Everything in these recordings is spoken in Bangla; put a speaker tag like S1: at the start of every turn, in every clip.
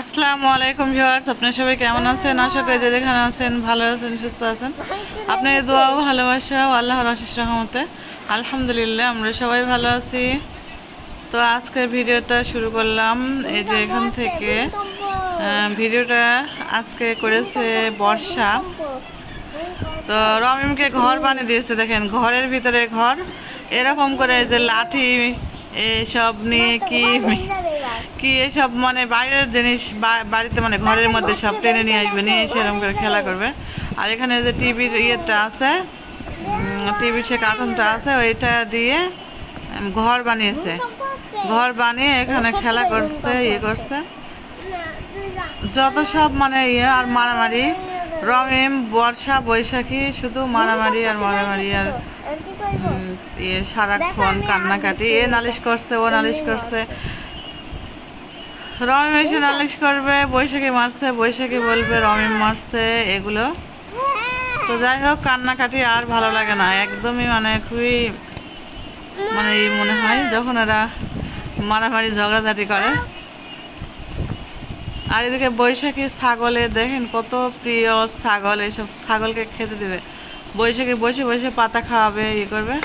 S1: আসসালামু আলাইকুম ভিউয়ার্স, আপনারা সবাই কেমন আছেন? আশা করি যে যেখানে আছেন, ভালো আছেন, সুস্থ আছেন। আপনার দোয়াও ভালোবাসা আল্লাহর আশিস রহমতে। আলহামদুলিল্লাহ, আমরা সবাই ভালো আছি। তো আজকের ভিডিওটা শুরু করলাম। এই যে এখান থেকে ভিডিওটা আজকে করেছে বর্ষা। তো রমিমকে ঘর বানিয়ে দিয়েছে, দেখেন, ঘরের ভিতরে ঘর। এরকম করে যে লাঠি এসব নিয়ে কি কি এসব মানে বাইরের জিনিস বা- বাড়িতে মানে ঘরের মধ্যে সব টেনে নিয়ে আসবে নিয়ে এসে এরকম করে খেলা করবে। আর এখানে যে টিভির ইয়েটা আছে টিভির সে কার্টুনটা আছে ওইটা দিয়ে ঘর বানিয়েছে। ঘর বানিয়ে এখানে খেলা করছে ইয়ে করছে। যত সব মানে ইয়ে আর মারামারি রমিম বর্ষা বৈশাখী শুধু মারামারি আর মারামারি আর ইয়ে সারাক্ষণ কান্নাকাটি। এ নালিশ করছে ও নালিশ করছে। রমিম এসে নালিশ করবে, বৈশাখী মারছে, বৈশাখী বলবে রমিম মারছে, এগুলো। তো যাই হোক, কান্নাকাটি আর ভালো লাগে না। একদমই মানে খুবই মানে মনে হয় যখন এরা মারামারি, ঝগড়াঝাটি করে। আর এদিকে বৈশাখী ছাগলের দেখেন কত প্রিয় ছাগল এইসব ছাগলকে খেতে দেবে। বৈশাখী বসে বসে পাতা খাওয়াবে ইয়ে করবে।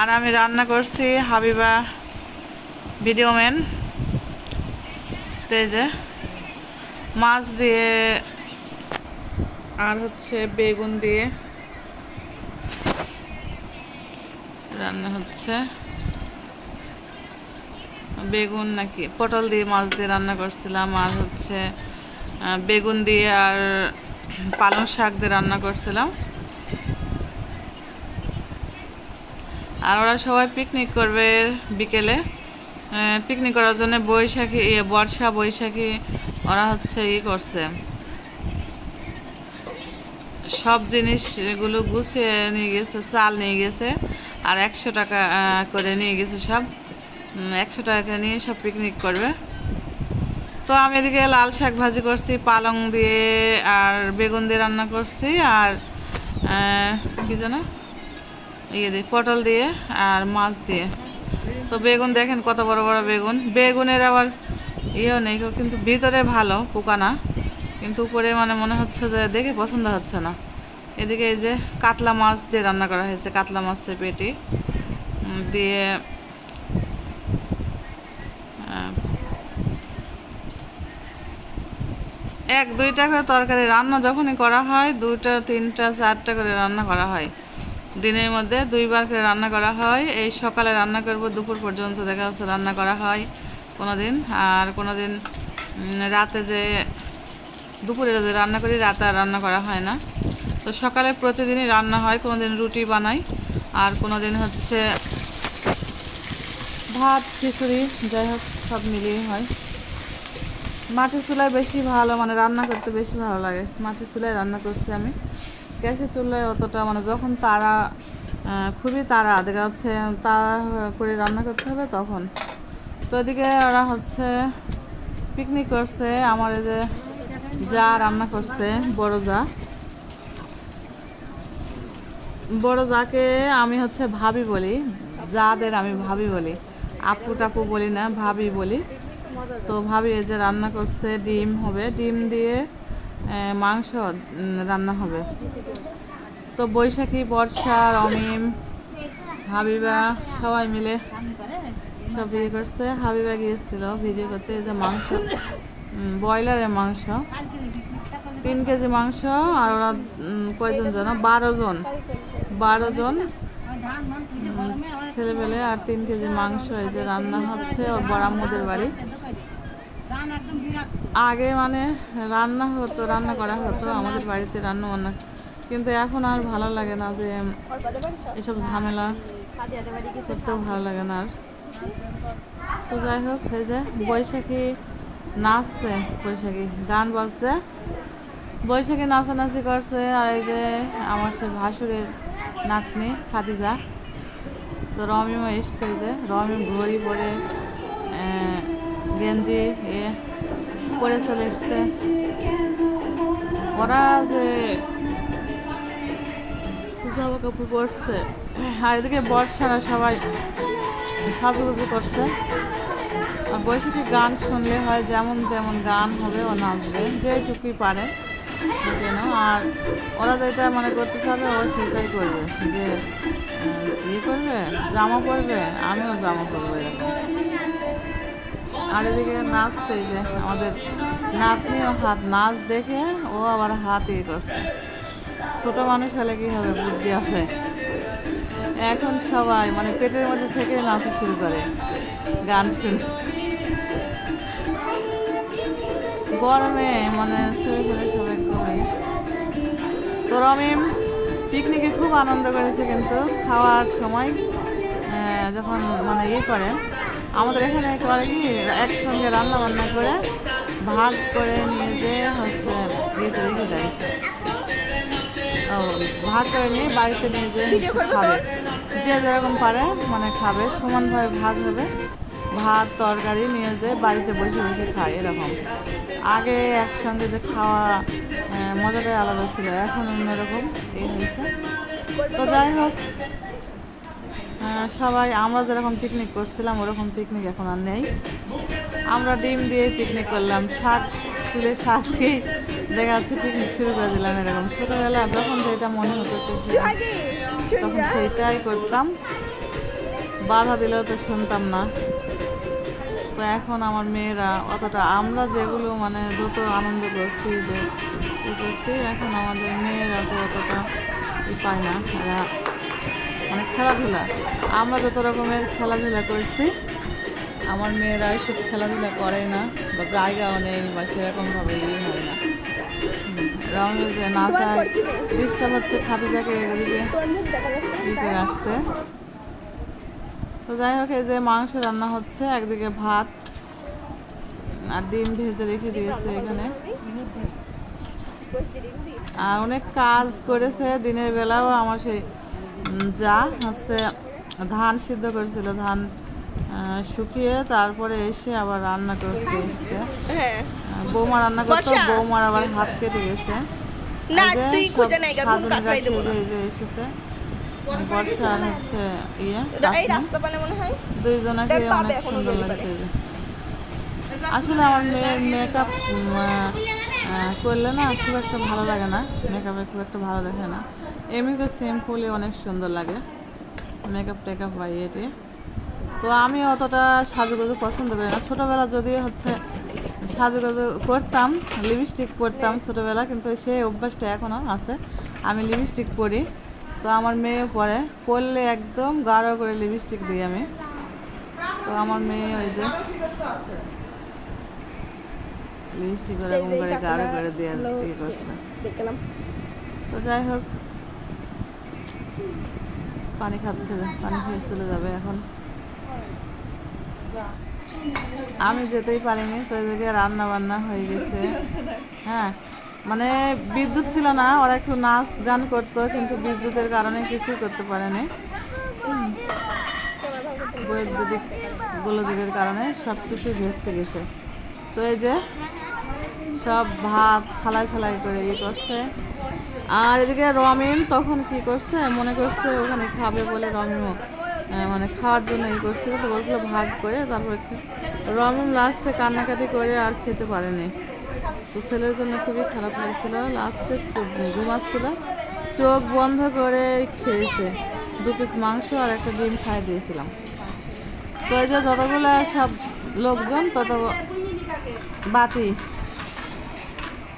S1: আর আমি রান্না করছি হাবিবা ভিডিও ম্যান তেজে মাছ দিয়ে আর হচ্ছে বেগুন দিয়ে রান্না হচ্ছে। বেগুন নাকি পটল দিয়ে মাছ দিয়ে রান্না করছিলাম আর হচ্ছে বেগুন দিয়ে আর পালং শাক দিয়ে রান্না করছিলাম। আর ওরা সবাই পিকনিক করবে বিকেলে। পিকনিক করার জন্য বৈশাখী বর্ষা বৈশাখী ওরা হচ্ছে ই করছে। সব জিনিস এগুলো গুছিয়ে নিয়ে গেছে, চাল নিয়ে গেছে, আর একশো টাকা করে নিয়ে গেছে সব। একশো টাকা নিয়ে সব পিকনিক করবে। তো আমি এদিকে লাল শাক ভাজি করছি, পালং দিয়ে আর বেগুন দিয়ে রান্না করছি, আর কি যেন ইয়ে দিয়ে, পটল দিয়ে আর মাছ দিয়ে। তো বেগুন দেখেন কত বড় বড় বেগুন। বেগুনের আবার ইয়েও নেই কিন্তু ভিতরে ভালো, পোকা না। কিন্তু উপরে মানে মনে হচ্ছে যে দেখে পছন্দ হচ্ছে না। এদিকে এই যে কাতলা মাছ দিয়ে রান্না করা হয়েছে, কাতলা মাছের পেটি। দিয়ে এক দুইটা করে তরকারি রান্না যখনই করা হয়, দুইটা, তিনটা, চারটা করে রান্না করা হয়। দিনের মধ্যে দুইবার করে রান্না করা হয়। এই সকালে রান্না করব, দুপুর পর্যন্ত দেখা যাচ্ছে রান্না করা হয় কোনো দিন আর কোনো দিন রাতে যে, দুপুরে যে রান্না করি, রাতে রান্না করা হয় না। তো সকালে প্রতিদিনই রান্না হয় কোনো দিন রুটি বানাই। আর কোনো দিন হচ্ছে ভাত, খিচুড়ি, যাই হোক, সব মিলিয়ে হয়। মাটির চুলায় বেশি ভালো মানে রান্না করতে বেশি ভালো লাগে। মাটির চুলায় রান্না করছি আমি। গ্যাসের চুলায় অতটা মানে যখন তারা খুবই তারা, দেখা যাচ্ছে তারা করে রান্না করতে হবে তখন। তো এদিকে ওরা হচ্ছে পিকনিক করছে, আমার এই যে যা রান্না করছে, বড় যা। বড় যাকে আমি হচ্ছে ভাবি বলি, যাদের আমি ভাবি বলি। আপু টাপু বলি না, ভাবি বলি। তো ভাবি এই যে রান্না করছে, ডিম হবে, ডিম দিয়ে মাংস রান্না হবে। তো বৈশাখী, বর্ষা রমিম হাবিবা, সবাই মিলে সব ইয়ে করছে। হাবিবা গিয়েছিল ভিডিও করতে, এই যে মাংস ব্রয়লারের মাংস। তিন কেজি মাংস আর ওরা কয়জন জন বারো জন। বারো জন ছেলেবেলে আর তিন কেজি মাংস এই যে রান্না হচ্ছে ওর বড়াম্মদের বাড়ি। আগে মানে রান্না হতো, রান্না করা হতো, আমাদের বাড়িতে রান্না বান্না কিন্তু এখন আর ভালো লাগে না যে এসব ঝামেলা করতেও ভালো লাগে না আর। তো যাই হোক, এই যে বৈশাখী নাচছে, বৈশাখী গান বাজছে। বৈশাখী নাচানাচি করছে আর এই যে আমার সে ভাসুরের নাতনি খাদিজা। তো রমিও এসছে যে রমি ঘড়ি পরে গেঞ্জি এ পরে চলে এসছে। ওরা যে জামা কাপড় পরছে। আর এদিকে বর্ষারা সবাই সাজুগুজু করছে। আর বৈশাখী গান শুনলে হয়, যেমন তেমন গান হবে, ও নাচবে, যেটুকুই পারে কেন আর ওরা যেটা মানে করতে চাবে ও সেটাই করবে, যে ইয়ে করবে, জামা পরবে, আমিও জামা পরবো আর এদিকে নাচতে যে আমাদের নাতনিও হাত নাচ দেখে ও আবার হাত ইয়ে করছে। ছোট মানুষ হলে কি হবে বুদ্ধি আছে? এখন সবাই মানে পেটের মধ্যে থেকে নাচা শুরু করে, গান শুনে। গরমে মানে শরীর ফেলে সব একদমই। তো রমিম, পিকনিকে খুব আনন্দ করেছে কিন্তু খাওয়ার সময় যখন মানে ইয়ে করে, আমাদের এখানে করে কি, একসঙ্গে রান্না বান্না করে ভাগ করে নিয়ে যে হচ্ছে ইয়েতে রেখে দেয়। ভাগ করে নিয়ে বাড়িতে নিয়ে যে খাবে। যে যেরকম পারে মানে খাবে। সমানভাবে ভাগ হবে। ভাত তরকারি নিয়ে যে বাড়িতে বসে বসে খায় এরকম। আগে একসঙ্গে যে খাওয়া মজাটাই আলাদা ছিল। এখন অন্যরকম এই হয়েছে। তো যাই হোক সবাই আমরা যেরকম পিকনিক করছিলাম ওরকম পিকনিক এখন আর নেই। আমরা ডিম দিয়ে পিকনিক করলাম। শাক তুলে শাক দিয়ে দেখা যাচ্ছে পিকনিক শুরু করে দিলাম এরকম। ছোটোবেলা যখন যেটা মনে হতো তখন সেইটাই করতাম। বাধা দিলেও তো শুনতাম না। তো এখন আমার মেয়েরা, অতটা আমরা যেগুলো মানে যত আনন্দ করছি যে ই করছি, এখন আমাদের মেয়েরা তো অতটা ই পায় না। এরা মানে খেলাধুলা। আমরা যত রকমের খেলাধুলা করছি, আমার মেয়েরা এসব খেলাধুলা করে না বা জায়গাও নেই বা সেরকমভাবে ইয়ে হয় না। যে নাচায় ডিস্টার্ব হচ্ছে খাতে যাকে এদিকে। ই করে তো যাই হোক, এই যে মাংস রান্না হচ্ছে, একদিকে ভাত আর ডিম ভেজে রেখে দিয়েছে এখানে। আর অনেক কাজ করেছে দিনের বেলাও, আমার সেই যা হচ্ছে ধান সিদ্ধ করেছিল, ধান শুকিয়ে তারপরে এসে আবার রান্না করতে এসছে।
S2: হ্যাঁ।
S1: বৌমা রান্না করতো। বৌমার আবার হাত কেটে গেছে। এসেছে। বর্ষা আর হচ্ছে ইয়ে
S2: মনে
S1: দুইজনাকে অনেক সুন্দর লাগছে আসলে আমার মেয়ের মেকআপ করলে না খুব একটা ভালো লাগে না। মেকআপে খুব একটা ভালো দেখে না। এমনিতে সিম্পলি অনেক সুন্দর লাগে। মেকআপ টেকআপ বা ইয়েটি তো আমি অতটা সাজুগুজু পছন্দ করি না। ছোটোবেলা যদি হচ্ছে সাজুগুজু করতাম, লিপস্টিক পরতাম ছোটোবেলা, কিন্তু সেই অভ্যাসটা এখনও আছে। আমি লিপস্টিক পরি, তো আমার মেয়ে পরে। পরলে একদম গাঢ় করে লিপস্টিক দিই আমি। তো আমার মেয়ে ওই যে লিপস্টিক ওরকম করে গাঢ় করে দেওয়ার ইয়ে করছে। তো যাই হোক, পানি খাচ্ছে, পানি খেয়ে চলে যাবে এখন। আমি যেতেই পারিনি তো এদিকে রান্না বান্না হয়ে গেছে। হ্যাঁ মানে বিদ্যুৎ ছিল না ওরা একটু নাচ গান করতো কিন্তু বিদ্যুতের কারণে কিছুই করতে পারেনি। বৈদ্যুতিক গোলযোগের কারণে সব কিছু ভেস্তে গেছে। তো এই যে সব ভাত খালাই থালায় করে ইয়ে করছে। আর এদিকে রমিম তখন কি করছে? মনে করছে ওখানে খাবে বলে আহ, মানে খাওয়ার জন্য ই করছিল তো বলছিল ভাগ করে, তারপর খে- লাস্টে কান্নাকাটি করে আর খেতে পারেনি। তো ছেলের জন্য খুবই খারাপ লাগছিল। লাস্টে চোখ ঘুমাচ্ছিল চোখ বন্ধ করে খেয়েছে। দু পিস মাংস আর একটা ডিম খাই দিয়েছিলাম। তো এই যে যতগুলো সব লোকজন, তত বাটি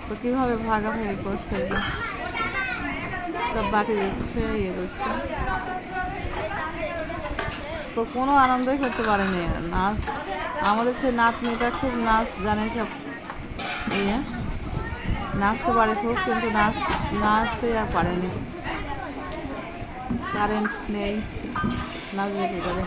S1: তো কীভাবে ভাগাভাগি করছে সব বাটি দিচ্ছে ইয়ে করছে। তো কোনো আনন্দই করতে পারেনি। নাচ, আমাদের সেই নাতনিটা খুব নাচ জানে সব। ইয়ে নাচতে পারে খুব, কিন্তু নাচ, নাচতে আর পারেনি। কারেন্ট নেই। নাচবে কী করে?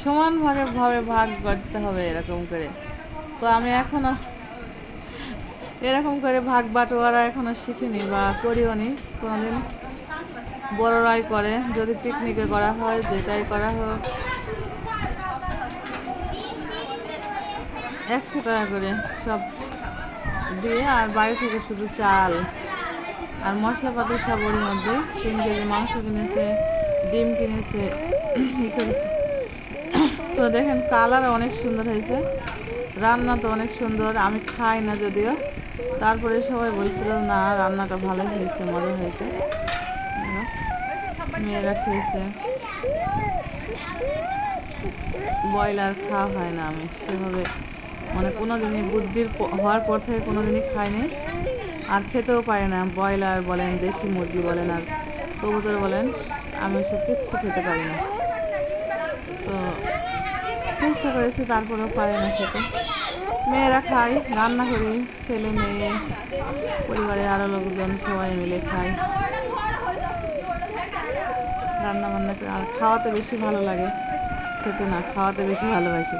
S1: সমান ভাগে ভাবে ভাগ করতে হবে এরকম করে। তো আমি এখনও এরকম করে ভাগ বাটোয়ারা এখনও শিখিনি বা করিও নি। কোনোদিন বড়রাই করে, যদি পিকনিকে করা হয়, যেটাই করা হোক। একশো টাকা করে সব দিয়ে আর বাড়ি থেকে শুধু চাল আর মশলাপাতি সব ওর মধ্যে। তিন কেজি মাংস কিনেছে, ডিম কিনেছে, ই করেছে। তো দেখেন কালার অনেক সুন্দর হয়েছে। রান্না তো অনেক সুন্দর, আমি খাই না যদিও। তারপরে সবাই বলছিল, না, রান্নাটা ভালো হয়েছে মজা হয়েছে। মেয়েরা খেয়েছে। ব্রয়লার খাওয়া হয় না, আমি সেভাবে মানে কোনো দিনই বুদ্ধির হওয়ার পর থেকে কোনো দিনই খাইনি আর খেতেও পারি না, ব্রয়লার বলেন, দেশি মুরগি বলেন, আর কবুতর বলেন, আমি সব কিচ্ছু খেতে পারি না। তো চেষ্টা করেছি, তারপরেও পারে না খেতে। মেয়েরা খাই রান্না করি, ছেলে মেয়ে, পরিবারের আরও লোকজন সবাই মিলে খাই রান্না বান্না করে আর খাওয়াতে বেশি ভালো লাগে, খেতে না, খাওয়াতে বেশি ভালোবাসি।